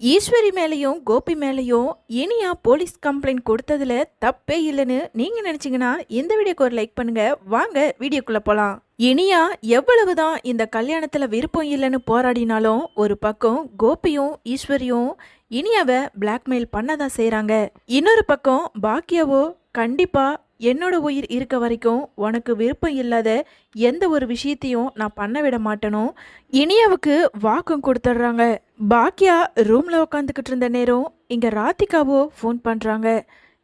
ஈஸ்வரி மேலேயும் கோபி மேலேயும் Iniya police complaint கொடுத்ததுல தப்பே இல்லைன்னு நீங்க நினைச்சீங்கன்னா இந்த வீடியோக்கு ஒரு லைக் பண்ணுங்க. வாங்க வீடியோக்குள்ள போலாம். இனியா எவ்வளவுதான் இந்த கல்யாணத்துல விருப்பம் இல்லைன்னு போராடினாலும் ஒரு பக்கம் கோபியும் ஈஸ்வரியும் இனியாவை பிளாக்மெயில் பண்ணதான் செய்கிறாங்க இன்னொரு பக்கம் பாக்கியாவோ கண்டிப்பா என்னோட உயிர் இருக்க வரைக்கும் உனக்கு விருப்பம் இல்லாத எந்த ஒரு விஷயத்தையும் நான் பண்ண விட மாட்டேனோ இனியாவுக்கு வாக்கம் கொடுத்துட்றாங்க. பாக்கியா ரூமில் உட்காந்துக்கிட்டு இருந்த நேரம் இங்கே ராதிகாவோ ஃபோன் பண்ணுறாங்க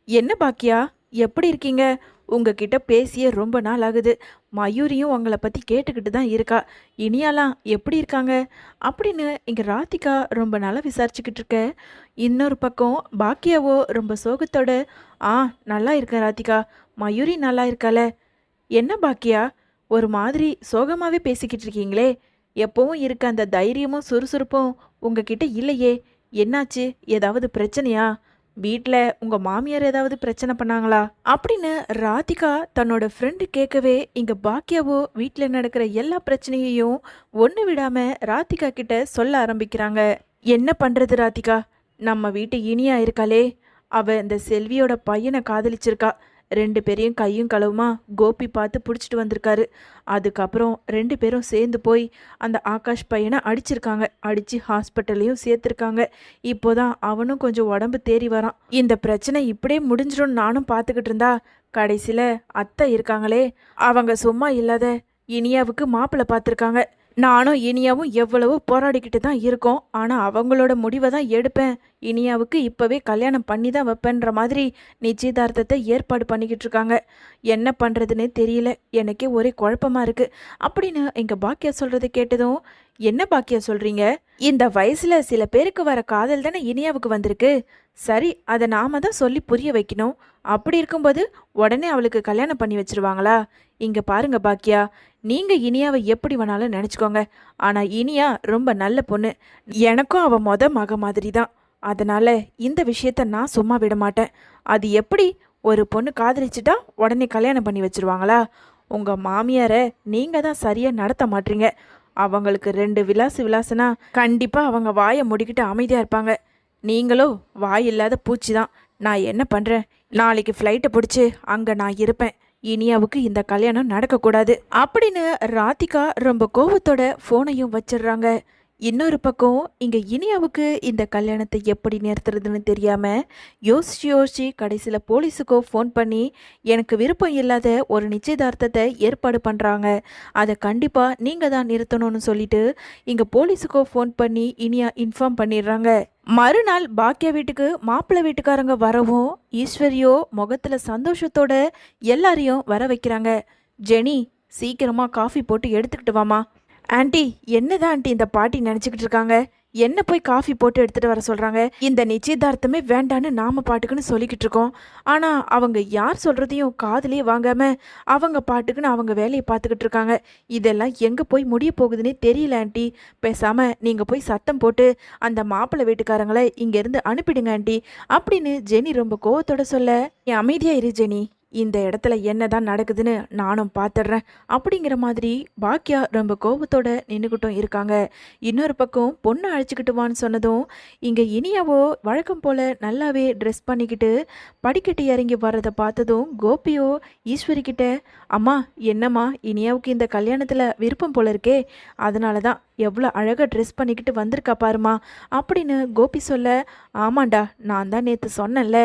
என்ன பாக்கியா எப்படி இருக்கீங்க? உங்ககிட்ட பேசியே ரொம்ப நாள் ஆகுது. மயூரியும் உங்களை பற்றி கேட்டுக்கிட்டு தான் இருக்கா. இனியாலாம் எப்படி இருக்காங்க? அப்படின்னு இங்கே ராதிகா ரொம்ப நாளாக விசாரிச்சுக்கிட்டு இருக்க. இன்னொரு பக்கம் பாக்கியாவோ ரொம்ப சோகத்தோட ஆ நல்லா இருக்கேன் ராதிகா. மயூரி நல்லா இருக்கால என்ன பாக்கியா ஒரு மாதிரி சோகமாகவே பேசிக்கிட்டு இருக்கீங்களே. எப்பவும் இருக்க அந்த தைரியமும் சுறுசுறுப்பும் உங்ககிட்ட இல்லையே. என்னாச்சு? ஏதாவது பிரச்சனையா? வீட்டில் உங்கள் மாமியார் ஏதாவது பிரச்சனை பண்ணாங்களா? அப்படின்னு ராதிகா தன்னோட ஃப்ரெண்டு கேட்கவே இங்கே பாக்கியாவோ வீட்டில் நடக்கிற எல்லா பிரச்சனையையும் ஒன்று விடாமல் ராதிகா கிட்ட சொல்ல ஆரம்பிக்கிறாங்க. என்ன பண்ணுறது ராதிகா? நம்ம வீட்டு இனியா இருக்காளே. அவள் இந்த செல்வியோட பையனை காதலிச்சிருக்கா. ரெண்டு பேரையும் கையும் களவுமா கோபி பார்த்து பிடிச்சிட்டு வந்திருக்காரு. அதுக்கப்புறம் ரெண்டு பேரும் சேர்ந்து போய் அந்த ஆகாஷ் பையனை அடிச்சிருக்காங்க. அடித்து ஹாஸ்பிட்டல்லையும் சேர்த்துருக்காங்க. இப்போதான் அவனும் கொஞ்சம் உடம்பு தேறி வரான். இந்த பிரச்சனை இப்படியே முடிஞ்சிடும்னு நானும் பார்த்துக்கிட்டு இருந்தா கடைசியில் அத்தை இருக்காங்களே அவங்க சும்மா இல்லாத இனியாவுக்கு மாப்பிள்ளை பார்த்துருக்காங்க. நானும் இனியாவும் எவ்வளவோ போராடிக்கிட்டு தான் இருக்கோம். ஆனால் அவங்களோட முடிவை தான் எடுப்பேன். இனியாவுக்கு இப்போவே கல்யாணம் பண்ணி தான் வைப்பேன்ற மாதிரி நிச்சயதார்த்தத்தை ஏற்பாடு பண்ணிக்கிட்டு இருக்காங்க. என்ன பண்ணுறதுன்னே தெரியல. எனக்கே ஒரே குழப்பமா இருக்குது அப்படின்னு எங்கள் பாக்கியா சொல்கிறத கேட்டதும் என்ன பாக்கியா சொல்கிறீங்க இந்த வயசில் சில பேருக்கு வர காதல் தானே இனியாவுக்கு வந்திருக்கு. சரி அதை நாம தான் சொல்லி புரிய வைக்கணும். அப்படி இருக்கும்போது உடனே அவளுக்கு கல்யாணம் பண்ணி வச்சிருவாங்களா? இங்க பாருங்க பாக்கியா நீங்க இனியாவை எப்படி வேணாலும் நினச்சிக்கோங்க. ஆனா இனியா ரொம்ப நல்ல பொண்ணு. எனக்கும் அவ மொத மக மாதிரி தான் அதனால இந்த விஷயத்த நான் சும்மா விட மாட்டேன். அது எப்படி ஒரு பொண்ணு காதலிச்சுட்டா உடனே கல்யாணம் பண்ணி வச்சிருவாங்களா? உங்க மாமியாரை நீங்க தான் சரியா நடத்த மாட்டீங்க. அவங்களுக்கு ரெண்டு விலாசு விலாசுனா கண்டிப்பாக அவங்க வாயை முடிக்கிட்டு அமைதியாக இருப்பாங்க. நீங்களோ வாய் இல்லாத பூச்சி தான் நான் என்ன பண்ணுறேன் நாளைக்கு ஃப்ளைட்டை பிடிச்சி அங்கே நான் இருப்பேன். இனியாவுக்கு இந்த கல்யாணம் நடக்கக்கூடாது. அப்படின்னு ராதிகா ரொம்ப கோவத்தோட ஃபோனையும் வச்சிடுறாங்க. இன்னொரு பக்கம் இங்கே இனியாவுக்கு இந்த கல்யாணத்தை எப்படி நிறுத்துறதுன்னு தெரியாமல் யோசிச்சு யோசிச்சு கடைசியில் போலீஸுக்கோ ஃபோன் பண்ணி எனக்கு விருப்பம் இல்லாத ஒரு நிச்சயதார்த்தத்தை ஏற்பாடு பண்ணுறாங்க அதை கண்டிப்பாக நீங்கள் தான் நிறுத்தணும்னு சொல்லிட்டு இங்கே போலீஸுக்கோ ஃபோன் பண்ணி இனியா இன்ஃபார்ம் பண்ணிடுறாங்க. மறுநாள் பாக்கியா வீட்டுக்கு மாப்பிள்ளை வீட்டுக்காரங்க வரவும் ஈஸ்வரியோ முகத்தில் சந்தோஷத்தோட எல்லாரையும் வர வைக்கிறாங்க. ஜெனி சீக்கிரமாக காஃபி போட்டு எடுத்துக்கிட்டு வாமா ஆண்டி என்னதான் ஆண்டி இந்த பாட்டி நினச்சிக்கிட்டு இருக்காங்க? என்ன போய் காஃபி போட்டு எடுத்துகிட்டு வர சொல்கிறாங்க இந்த நிச்சயதார்த்தமே வேண்டான்னு நாம் பாட்டுக்குன்னு சொல்லிக்கிட்டு இருக்கோம். ஆனால் அவங்க யார் சொல்கிறதையும் காதலே வாங்காமல் அவங்க பாட்டுக்குன்னு அவங்க வேலையை பார்த்துக்கிட்டு இருக்காங்க. இதெல்லாம் எங்கே போய் முடிய போகுதுன்னே தெரியல ஆண்டி. பேசாமல் நீங்கள் போய் சத்தம் போட்டு அந்த மாப்பிள்ளை வீட்டுக்காரங்களை இங்கேருந்து அனுப்பிடுங்க ஆண்டி. அப்படின்னு ஜெனி ரொம்ப கோவத்தோட சொல்ல நீ அமைதியா இரு ஜெனி. இந்த இடத்துல என்னதான் நடக்குதுன்னு நானும் பார்த்துடுறேன் அப்படிங்கிற மாதிரி பாக்கியா ரொம்ப கோபத்தோட நின்றுக்கிட்டும் இருக்காங்க. இன்னொரு பக்கம் பொண்ணை அழைச்சிக்கிட்டு வான்னு சொன்னதும் இங்கே இனியாவோ வழக்கம் போல் நல்லாவே ட்ரெஸ் பண்ணிக்கிட்டு படிக்கட்டு இறங்கி வர்றதை பார்த்ததும் கோபியோ ஈஸ்வரி கிட்ட அம்மா என்னம்மா இனியாவுக்கு இந்த கல்யாணத்தில் விருப்பம் போல இருக்கே அதனால தான் எவ்வளோ அழகாக ட்ரெஸ் பண்ணிக்கிட்டு வந்திருக்கா பாருமா அப்படின்னு கோபி சொல்ல ஆமாண்டா நான் தான் நேற்று சொன்னேன்ல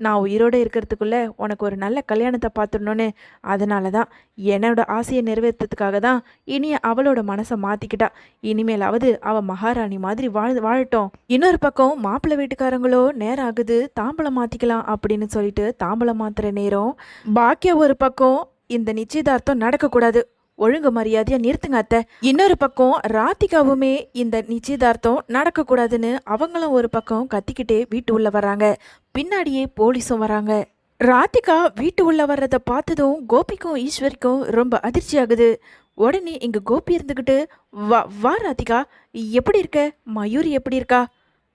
நான் உயிரோடு இருக்கிறதுக்குள்ளே உனக்கு ஒரு நல்ல கல்யாணத்தை பார்த்துடணுன்னு அதனால தான் என்னோட ஆசையை நிறைவேற்றதுக்காக தான் இனி அவளோட மனசை மாற்றிக்கிட்டா இனிமேலாவது அவள் மகாராணி மாதிரி வாழ் வாழட்டும். இன்னொரு பக்கம் மாப்பிள்ளை வீட்டுக்காரங்களோ நேரம் ஆகுது தாம்பலம் மாற்றிக்கலாம் அப்படின்னு சொல்லிட்டு தாம்பலம் மாத்துற நேரம். பாக்கியா ஒரு பக்கம் இந்த நிச்சயதார்த்தம் நடக்கக்கூடாது. ஒழுங்கு மரியாதையா நிறுத்துங்க அத்தை. இன்னொரு பக்கம் ராதிகாவுமே இந்த நிச்சயதார்த்தம் நடக்கக்கூடாதுன்னு அவங்களும் ஒரு பக்கம் கத்திக்கிட்டே வீட்டு உள்ள வராங்க பின்னாடியே போலீஸும் வராங்க. ராதிகா வீட்டு உள்ள வர்றதை பார்த்ததும் கோபிக்கும் ஈஸ்வரிக்கும் ரொம்ப அதிர்ச்சி ஆகுது. உடனே இங்க கோபி இருந்துக்கிட்டு வா வா ராதிகா எப்படி இருக்க? மயூரி எப்படி இருக்கா?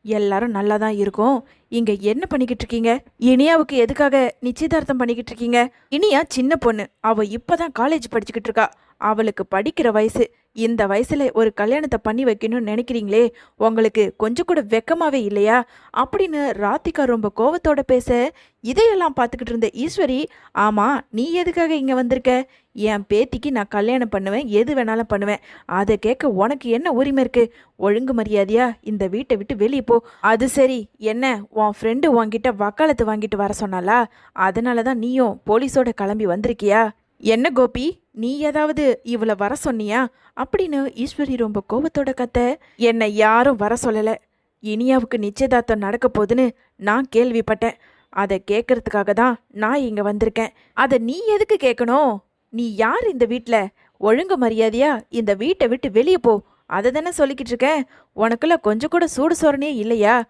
எல்லாரும் நல்லா தான் இருக்கும். இங்க என்ன பண்ணிக்கிட்டு இருக்கீங்க? இனியாவுக்கு எதுக்காக நிச்சயதார்த்தம் பண்ணிக்கிட்டு இருக்கீங்க? இனியா சின்ன பொண்ணு. அவ இப்பதான் காலேஜ் படிச்சுக்கிட்டு இருக்கா. அவளுக்கு படிக்கிற வயசு. இந்த வயசுல ஒரு கல்யாணத்தை பண்ணி வைக்கணும்னு நினைக்கிறீங்களே? உங்களுக்கு கொஞ்சம் கூட வெக்கமாவே இல்லையா? அப்படின்னு ராத்திகா ரொம்ப கோவத்தோட பேச இதையெல்லாம் பார்த்துக்கிட்டு இருந்த ஈஸ்வரி ஆமா நீ எதுக்காக இங்க வந்திருக்க? என் பேத்திக்கு நான் கல்யாணம் பண்ணுவேன் எது வேணாலும் பண்ணுவேன். அதை கேட்க உனக்கு என்ன உரிமை இருக்கு? ஒழுங்கு மரியாதையா? இந்த வீட்டை விட்டு வெளியே போ. அது சரி. என்ன? உன் ஃப்ரெண்டு உன்கிட்ட வக்காலத்து வாங்கிட்டு வர சொன்னாலா அதனால தான் நீயும் போலீஸோட கிளம்பி வந்திருக்கியா? என்ன கோபி? நீ ஏதாவது இவளை வர சொன்னியா? அப்படின்னு ஈஸ்வரி ரொம்ப கோபத்தோட கத்த என்னை யாரும் வர சொல்லலை. இனியாவுக்கு நிச்சயதார்த்தம் நடக்க போகுதுன்னு நான் கேள்விப்பட்டேன். அதை கேட்கறதுக்காக தான் நான் இங்கே வந்திருக்கேன். அதை நீ எதுக்கு கேட்கணும்? நீ யார் இந்த வீட்டில் ஒழுங்கு மரியாதையா இந்த வீட்டை விட்டு வெளியே போ. அதை தானே சொல்லிக்கிட்டு இருக்கேன். உனக்குள்ள கொஞ்சம் கூட சூடு சோறனே இல்லையா?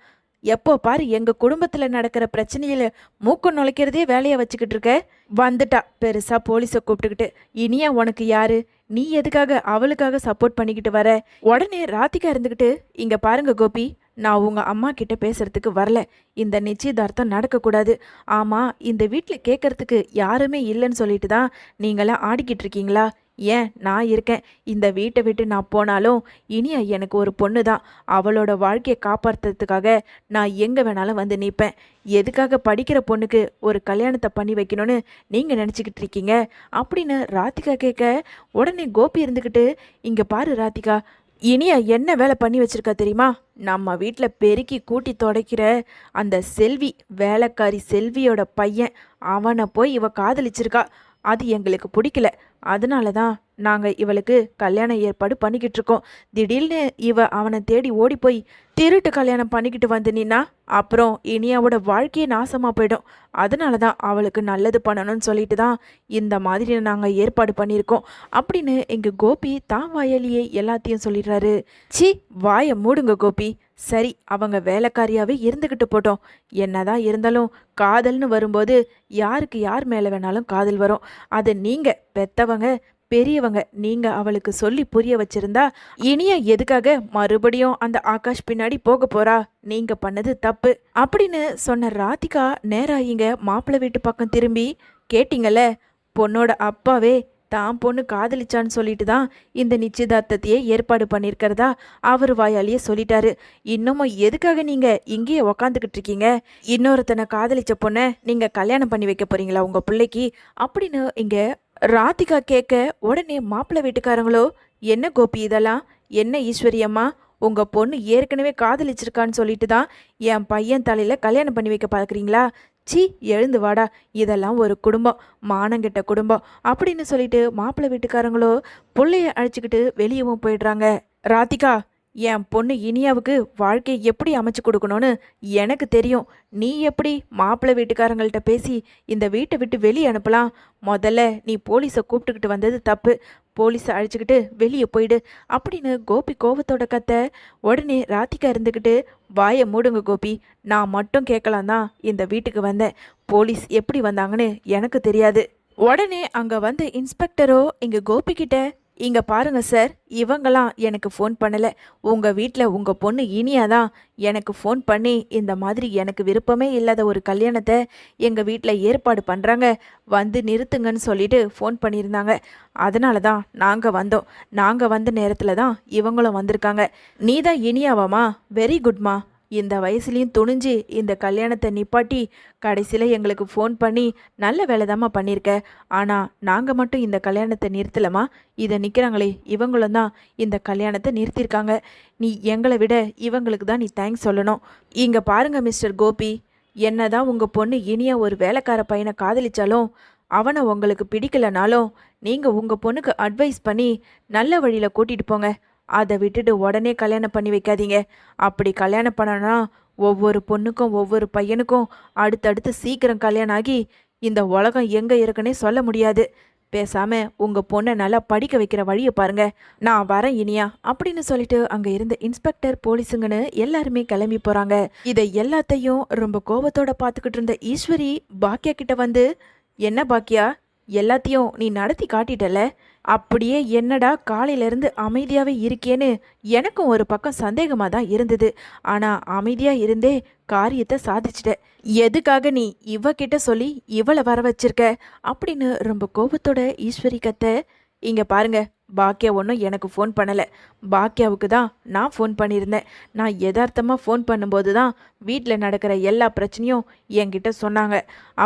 எப்போ பாரு எங்க குடும்பத்துல நடக்கிற பிரச்சனையில மூக்கு நுழைக்கிறதே வேலையை வச்சுக்கிட்டு இருக்க? வந்துட்டா. பெருசா போலீஸை கூப்பிட்டுக்கிட்டு இனியா உனக்கு யாரு? நீ எதுக்காக அவளுக்காக சப்போர்ட் பண்ணிக்கிட்டு வர? உடனே ராதிகா இருந்துக்கிட்டு இங்க பாருங்க கோபி நான் உங்க அம்மா கிட்ட பேசுறதுக்கு வரல. இந்த நிச்சயதார்த்தம் நடக்கக்கூடாது. ஆமா இந்த வீட்டில் கேட்கறதுக்கு யாருமே இல்லைன்னு சொல்லிட்டு தான் நீங்களாம் ஆடிக்கிட்டு இருக்கீங்களா? ஏன் நான் இருக்கேன்? இந்த வீட்டை விட்டு நான் போனாலும் இனியா எனக்கு ஒரு பொண்ணு தான் அவளோட வாழ்க்கையை காப்பாற்றுறதுக்காக நான் எங்கே வேணாலும் வந்து நிற்பேன் எதுக்காக படிக்கிற பொண்ணுக்கு ஒரு கல்யாணத்தை பண்ணி வைக்கணும்னு நீங்கள் நினச்சிக்கிட்டு இருக்கீங்க? அப்படின்னு ராதிகா கேட்க உடனே கோபி இருந்துக்கிட்டு இங்கே பாரு ராதிகா இனியா என்ன வேலை பண்ணி வச்சிருக்கா தெரியுமா? நம்ம வீட்டில் பெருக்கி கூட்டி துடைக்கிற அந்த செல்வி வேலைக்காரி செல்வியோட பையன் அவனை போய் இவ காதலிச்சிருக்கா. அது எங்களுக்கு பிடிக்கல. அதனால தான் நாங்கள் இவளுக்கு கல்யாண ஏற்பாடு பண்ணிக்கிட்டு இருக்கோம் திடீர்னு இவ அவனை தேடி ஓடி போய் திருட்டு கல்யாணம் பண்ணிக்கிட்டு வந்து நின்னா அப்புறம் இனியாவோட வாழ்க்கையே நாசமாக போயிடும். அதனால தான் அவளுக்கு நல்லது பண்ணணும்னு சொல்லிட்டு தான் இந்த மாதிரி நாங்கள் ஏற்பாடு பண்ணியிருக்கோம். அப்படின்னு எங்கள் கோபி தான் வாயாலேயே எல்லாத்தையும் சொல்லிடுறாரு. சி வாயை மூடுங்க கோபி. சரி அவங்க வேலைக்காரியாவே இருந்துக்கிட்டு போட்டோம். என்னதான் இருந்தாலும் காதல்னு வரும்போது யாருக்கு யார் மேலே வேணாலும் காதல் வரும். அது நீங்கள் பெத்தவங்க பெரியவங்க நீங்க அவளுக்கு சொல்லி புரிய வச்சிருந்தா இனிய எதுக்காக மறுபடியும் அந்த ஆகாஷ் பின்னாடி போக போறா? நீங்க பண்ணது தப்பு. அப்படின்னு சொன்ன ராதிகா நேராக இங்க மாப்பிள்ளை வீட்டு பக்கம் திரும்பி கேட்டிங்கல்ல பொண்ணோட அப்பாவே தான் பொண்ணு காதலிச்சான்னு சொல்லிட்டு தான் இந்த நிச்சயதார்த்தத்தையே ஏற்பாடு பண்ணியிருக்கிறதா அவர் வாயாலேயே சொல்லிட்டாரு. இன்னமும் எதுக்காக நீங்கள் இங்கேயே உக்காந்துக்கிட்டு இருக்கீங்க? இன்னொருத்தனை காதலிச்ச பொண்ணை நீங்கள் கல்யாணம் பண்ணி வைக்க போறீங்களா உங்கள் பிள்ளைக்கு? அப்படின்னு இங்கே ராதிகா கேட்க உடனே மாப்பிள்ளை வீட்டுக்காரங்களோ என்ன கோபி இதெல்லாம்? என்ன ஈஸ்வரியம்மா உங்கள் பொண்ணு ஏற்கனவே காதலிச்சிருக்கான்னு சொல்லிட்டு தான் என் பையன் தலையில் கல்யாணம் பண்ணி வைக்க பார்க்குறீங்களா சீ எழுந்து வாடா. இதெல்லாம் ஒரு குடும்பம் மானங்கெட்ட குடும்பம் அப்படின்னு சொல்லிட்டு மாப்பிள்ளை வீட்டுக்காரங்களோ பிள்ளைய அழைச்சிக்கிட்டு வெளியவும் போயிடுறாங்க. ராதிகா என் பொண்ணு இனியாவுக்கு வாழ்க்கையை எப்படி அமைச்சு கொடுக்கணும்னு எனக்கு தெரியும். நீ எப்படி மாப்பிள்ளை வீட்டுக்காரங்கள்ட்ட பேசி இந்த வீட்டை விட்டு வெளியே அனுப்பலாம்? முதல்ல நீ போலீஸை கூப்பிட்டுக்கிட்டு வந்தது தப்பு. போலீஸை அழைச்சிக்கிட்டு வெளியே போயிடு. அப்படின்னு கோபி கோவத்தோட கத்த உடனே ராதிகா இருந்துக்கிட்டு வாயை மூடுங்க கோபி. நான் மட்டும் கேட்கலாம் தான் இந்த வீட்டுக்கு வந்தேன். போலீஸ் எப்படி வந்தாங்கன்னு எனக்கு தெரியாது. உடனே அங்கே வந்த இன்ஸ்பெக்டரோ இங்கே கோபிக்கிட்ட இங்கே பாருங்கள் சார் இவங்களாம் எனக்கு ஃபோன் பண்ணலை. உங்கள் வீட்டில் உங்கள் பொண்ணு இனியா தான் எனக்கு ஃபோன் பண்ணி இந்த மாதிரி எனக்கு விருப்பமே இல்லாத ஒரு கல்யாணத்தை எங்கள் வீட்டில் ஏற்பாடு பண்ணுறாங்க வந்து நிறுத்துங்கன்னு சொல்லிட்டு ஃபோன் பண்ணியிருந்தாங்க. அதனால தான் நாங்கள் வந்தோம். நாங்கள் வந்த நேரத்தில் தான் இவங்களும் வந்திருக்காங்க. நீ தான் இனியாவாமா வெரி குட்மா இந்த வயசுலேயும் துணிஞ்சு இந்த கல்யாணத்தை நிப்பாட்டி கடைசியில் எங்களுக்கு ஃபோன் பண்ணி நல்ல வேலை தாம்மா பண்ணியிருக்க ஆனால் நாங்கள் மட்டும் இந்த கல்யாணத்தை நிறுத்தலமா? இதை நிற்கிறாங்களே இவங்களும் தான் இந்த கல்யாணத்தை நிறுத்தியிருக்காங்க நீ எங்களை விட இவங்களுக்கு தான் நீ தேங்க்ஸ் சொல்லணும். இங்கே பாருங்கள் மிஸ்டர் கோபி. என்னதான் உங்கள் பொண்ணு இனிய ஒரு வேலைக்கார பையனை காதலிச்சாலும் அவனை உங்களுக்கு பிடிக்கலனாலும் நீங்கள் உங்கள் பொண்ணுக்கு அட்வைஸ் பண்ணி நல்ல வழியில் கூட்டிகிட்டு போங்க. அதை விட்டுட்டு உடனே கல்யாணம் பண்ணி வைக்காதீங்க. அப்படி கல்யாணம் பண்ணனா ஒவ்வொரு பொண்ணுக்கும் ஒவ்வொரு பையனுக்கும் அடுத்தடுத்து சீக்கிரம் கல்யாணம் ஆகி இந்த உலகம் எங்கே இருக்குன்னே சொல்ல முடியாது. பேசாம உங்க பொண்ணை நல்லா படிக்க வைக்கிற வழியை பாருங்க. நான் வரேன் இனியா அப்படின்னு சொல்லிட்டு அங்க இருந்த இன்ஸ்பெக்டர் போலீஸுங்கன்னு எல்லாருமே கிளம்பி போறாங்க. இதை எல்லாத்தையும் ரொம்ப கோபத்தோட பார்த்துக்கிட்டு இருந்த ஈஸ்வரி பாக்கியா கிட்ட வந்து என்ன பாக்கியா எல்லாத்தையும் நீ நடத்தி காட்டிட்டல அப்படியே என்னடா காலையிலேருந்து அமைதியாகவே இருக்கேன்னு எனக்கும் ஒரு பக்கம் சந்தேகமாக தான் இருந்தது. ஆனால் அமைதியாக இருந்தே காரியத்தை சாதிச்சிட்ட. எதுக்காக நீ இவ சொல்லி இவளை வர வச்சிருக்க? அப்படின்னு ரொம்ப கோபத்தோட ஈஸ்வரி கத்தை இங்கே பாருங்க பாக்கியா ஒன்றும் எனக்கு ஃபோன் பண்ணலை. பாக்கியாவுக்கு தான் நான் ஃபோன் பண்ணியிருந்தேன். நான் யதார்த்தமாக ஃபோன் பண்ணும்போது தான் வீட்டில் நடக்கிற எல்லா பிரச்சனையும் என்கிட்ட சொன்னாங்க.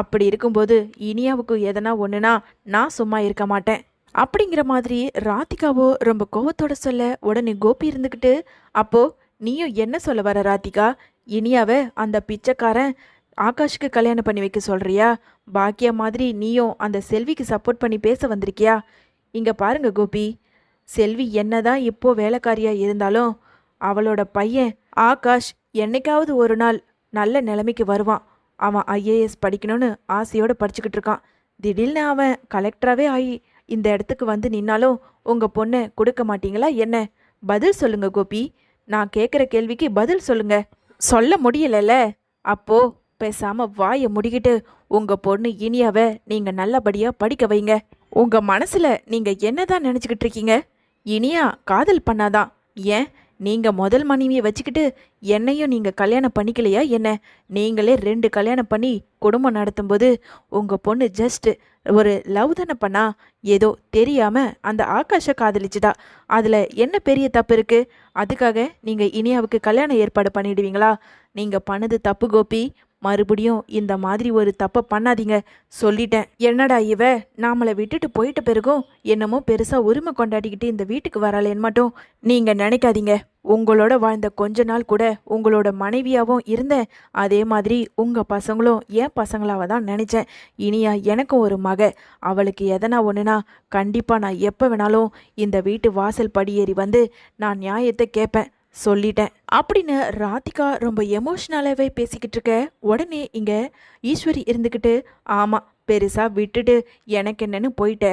அப்படி இருக்கும்போது இனியாவுக்கு எதனா ஒன்றுனா நான் சும்மா இருக்க மாட்டேன். அப்படிங்கிற மாதிரி ராதிகாவோ ரொம்ப கோவத்தோட சொல்ல உடனே கோபி இருந்துக்கிட்டு அப்போ நீயும் என்ன சொல்ல வர ராதிகா? இனியாவை அந்த பிச்சைக்காரன் ஆகாஷ்க்கு கல்யாணம் பண்ணி வைக்க சொல்றியா? பாக்கியா மாதிரி நீயும் அந்த செல்விக்கு சப்போர்ட் பண்ணி பேச வந்திருக்கியா? இங்க பாருங்க கோபி. செல்வி என்னதான் இப்போ வேலைக்காரியா இருந்தாலும் அவளோட பையன் ஆகாஷ் என்னைக்காவது ஒரு நாள் நல்ல நிலைமைக்கு வருவான். அவன் ஐஏஎஸ் படிக்கணும்னு ஆசையோட படிச்சுக்கிட்டு இருக்கான். திடீர்னு அவன் கலெக்டராகவே ஆகி இந்த இடத்துக்கு வந்து நின்னாலும் உங்கள் பொண்ணை கொடுக்க மாட்டீங்களா என்ன? பதில் சொல்லுங்க கோபி. நான் கேட்குற கேள்விக்கு பதில் சொல்லுங்க. சொல்ல முடியலல்ல. அப்போ பேசாம வாயை முடிக்கிட்டு உங்க பொண்ணு இனியாவை நீங்க நல்லபடியா படிக்க வைங்க. உங்க மனசுல நீங்க என்னதான் நினைச்சுக்கிட்டு இருக்கீங்க? இனியா காதல் பண்ணாதான் ஏன்? நீங்க முதல் மனைவியை வச்சுக்கிட்டு என்னையும் நீங்க கல்யாணம் பண்ணிக்கலையா என்ன? நீங்களே ரெண்டு கல்யாணம் பண்ணி குடும்பம் நடத்தும்போது உங்க பொண்ணு ஜஸ்ட் ஒரு லவ் தானே பண்ணா? ஏதோ தெரியாம அந்த ஆகாஷை காதலிச்சுதா. அதுல என்ன பெரிய தப்பு இருக்கு? அதுக்காக நீங்க இனியாவுக்கு கல்யாணம் ஏற்பாடு பண்ணிடுவீங்களா? நீங்க பண்ணது தப்பு கோபி. மறுபடியும் இந்த மாதிரி ஒரு தப்பை பண்ணாதீங்க. சொல்லிட்டேன். என்னடா இவ? நாமளை விட்டுட்டு போயிட்ட பிறகும் என்னமோ பெருசாக உரிமை கொண்டாடிக்கிட்டு இந்த வீட்டுக்கு வரலேன்னு மட்டும் நீங்கள் நினைக்காதீங்க. உங்களோட வாழ்ந்த கொஞ்ச நாள் கூட உங்களோட மனைவியாகவும் இருந்தேன். அதே மாதிரி உங்கள் பசங்களும் என் பசங்களாக தான் நினச்சேன். இனியா எனக்கும் ஒரு மக. அவளுக்கு எதனா ஒன்றுனா கண்டிப்பாக நான் எப்போ வேணாலும் இந்த வீட்டு வாசல் படியேறி வந்து நான் நியாயத்தை கேட்பேன். சொல்லிட்டேன். அப்படின்னு ராதிகா ரொம்ப எமோஷ்னலாகவே பேசிக்கிட்டு இருக்க. உடனே இங்கே ஈஸ்வரி இருந்துக்கிட்டு ஆமாம் பெருசாக விட்டுட்டு எனக்கு என்னன்னு போயிட்ட.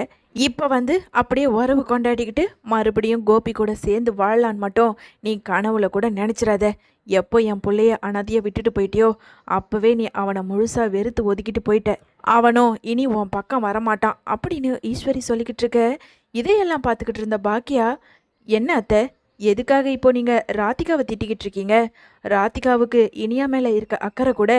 இப்போ வந்து அப்படியே உறவு கொண்டாடிக்கிட்டு மறுபடியும் கோபி கூட சேர்ந்து வாழலான் மட்டும் நீ கனவுல கூட நினச்சிடாத எப்போ என் பிள்ளைய அனாதையை விட்டுட்டு போயிட்டியோ அப்போவே நீ அவனை முழுசாக வெறுத்து ஒதுக்கிட்டு போயிட்ட. அவனோ இனி உன் பக்கம் வரமாட்டான். அப்படின்னு ஈஸ்வரி சொல்லிக்கிட்டு இருக்க. இதையெல்லாம் பார்த்துக்கிட்டு இருந்த பாக்கியா என்ன அத்தை? எதுக்காக இப்போ நீங்கள் ராதிகாவை திட்டிக்கிட்டு இருக்கீங்க? ராதிகாவுக்கு இனியா மேலே இருக்க அக்கறை கூட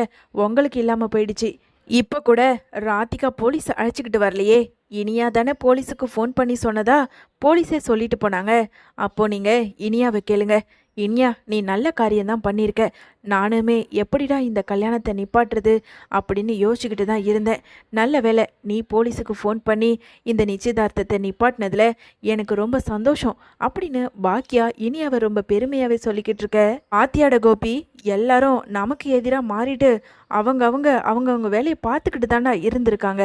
உங்களுக்கு இல்லாமல் போயிடுச்சு. இப்போ கூட ராதிகா போலீஸ் அழைச்சிக்கிட்டு வரலையே. இனியா தானே போலீஸுக்கு ஃபோன் பண்ணி சொன்னதா? போலீஸே சொல்லிட்டு போனாங்க. அப்போ நீங்கள் இனியாவை கேளுங்க. இனியா நீ நல்ல காரியம்தான் பண்ணியிருக்க. நானுமே எப்படிடா இந்த கல்யாணத்தை நிப்பாட்டுறது அப்படின்னு யோசிச்சுக்கிட்டு தான் இருந்தேன். நல்ல வேலை நீ போலீஸுக்கு ஃபோன் பண்ணி இந்த நிச்சயதார்த்தத்தை நிப்பாட்டினதில் எனக்கு ரொம்ப சந்தோஷம் அப்படின்னு பாக்கியா இனியாவை ரொம்ப பெருமையாகவே சொல்லிக்கிட்டு இருக்க. ஆத்தியாட கோபி எல்லாரும் நமக்கு எதிராக மாறிட்டு அவங்க அவங்க அவங்கவுங்க வேலையை பார்த்துக்கிட்டு தாண்டா இருந்திருக்காங்க.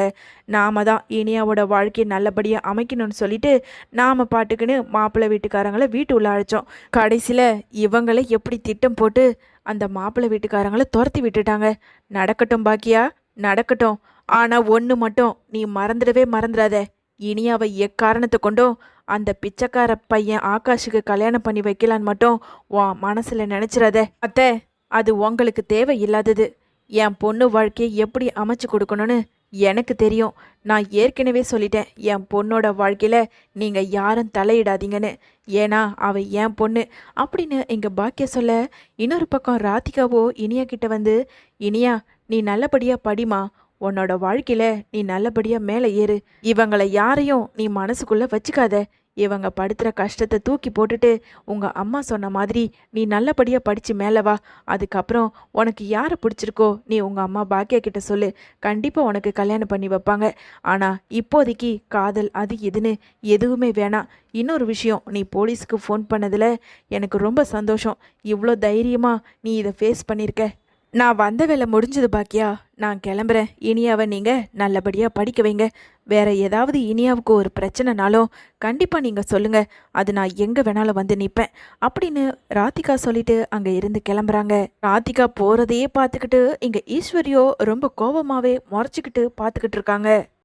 நாம தான் இனியாவோட வாழ்க்கையை நல்லபடியாக அமைக்கணும்னு சொல்லிட்டு நாம பாட்டுக்குன்னு மாப்பிள்ளை வீட்டுக்காரங்களை வீட்டு உள்ள அழைச்சோம். கடைசியில் இவங்களே எப்படி திட்டம் போட்டு அந்த மாப்பிள்ளை வீட்டுக்காரங்களை துரத்தி விட்டுட்டாங்க. நடக்கட்டும் பாக்கியா நடக்கட்டும். ஆனா ஒன்று மட்டும் நீ மறந்துடவே மறந்துடாத. இனியாவை எக்காரணத்தை கொண்டும் அந்த பிச்சைக்கார பையன் ஆகாஷுக்கு கல்யாணம் பண்ணி வைக்கலான்னு மட்டும் உன் மனசுல நினைச்சிடாத. அத்தை அது உங்களுக்கு தேவை இல்லாதது என் பொண்ணு வாழ்க்கையை எப்படி அமைச்சு கொடுக்கணும்னு எனக்கு தெரியும். நான் ஏற்கனவே சொல்லிட்டேன் என் பொண்ணோட வாழ்க்கையில் நீங்கள் யாரும் தலையிடாதீங்கன்னு. ஏன்னா அவள் என் பொண்ணு. அப்படின்னு எங்கள் பாக்கிய சொல்ல இன்னொரு பக்கம் ராதிகாவோ இனியா கிட்ட வந்து இனியா நீ நல்லபடியாக படிமா உன்னோட வாழ்க்கையில் நீ நல்லபடியாக மேலே ஏறு. இவங்களை யாரையும் நீ மனசுக்குள்ளே வச்சுக்காத. இவங்க படுத்துகிற கஷ்டத்தை தூக்கி போட்டுட்டு உங்கள் அம்மா சொன்ன மாதிரி நீ நல்லபடியாக படித்து மேலே வா. அதுக்கப்புறம் உனக்கு யாரை பிடிச்சிருக்கோ நீ உங்கள் அம்மா பாக்கியா கிட்ட சொல்லு. கண்டிப்பாக உனக்கு கல்யாணம் பண்ணி வைப்பாங்க. ஆனால் இப்போதைக்கு காதல் அது இதுன்னு எதுவுமே வேணாம். இன்னொரு விஷயம் நீ போலீஸ்க்கு ஃபோன் பண்ணதில் எனக்கு ரொம்ப சந்தோஷம். இவ்வளோ தைரியமாக நீ இதை ஃபேஸ் பண்ணியிருக்க நான் வந்த வேலை முடிஞ்சது பாக்கியா. நான் கிளம்புறேன். இனியாவை நீங்கள் நல்லபடியாக படிக்க வைங்க. வேற ஏதாவது இனியாவுக்கு ஒரு பிரச்சனைனாலும் கண்டிப்பாக நீங்கள் சொல்லுங்கள் அது நான் எங்கே வேணாலும் வந்து நிற்பேன் அப்படின்னு ராதிகா சொல்லிட்டு அங்கே இருந்து கிளம்புறாங்க. ராதிகா போகிறதையே பார்த்துக்கிட்டு இங்கே ஈஸ்வரியோ ரொம்ப கோபமாகவே முறைச்சிக்கிட்டு பார்த்துக்கிட்டு இருக்காங்க.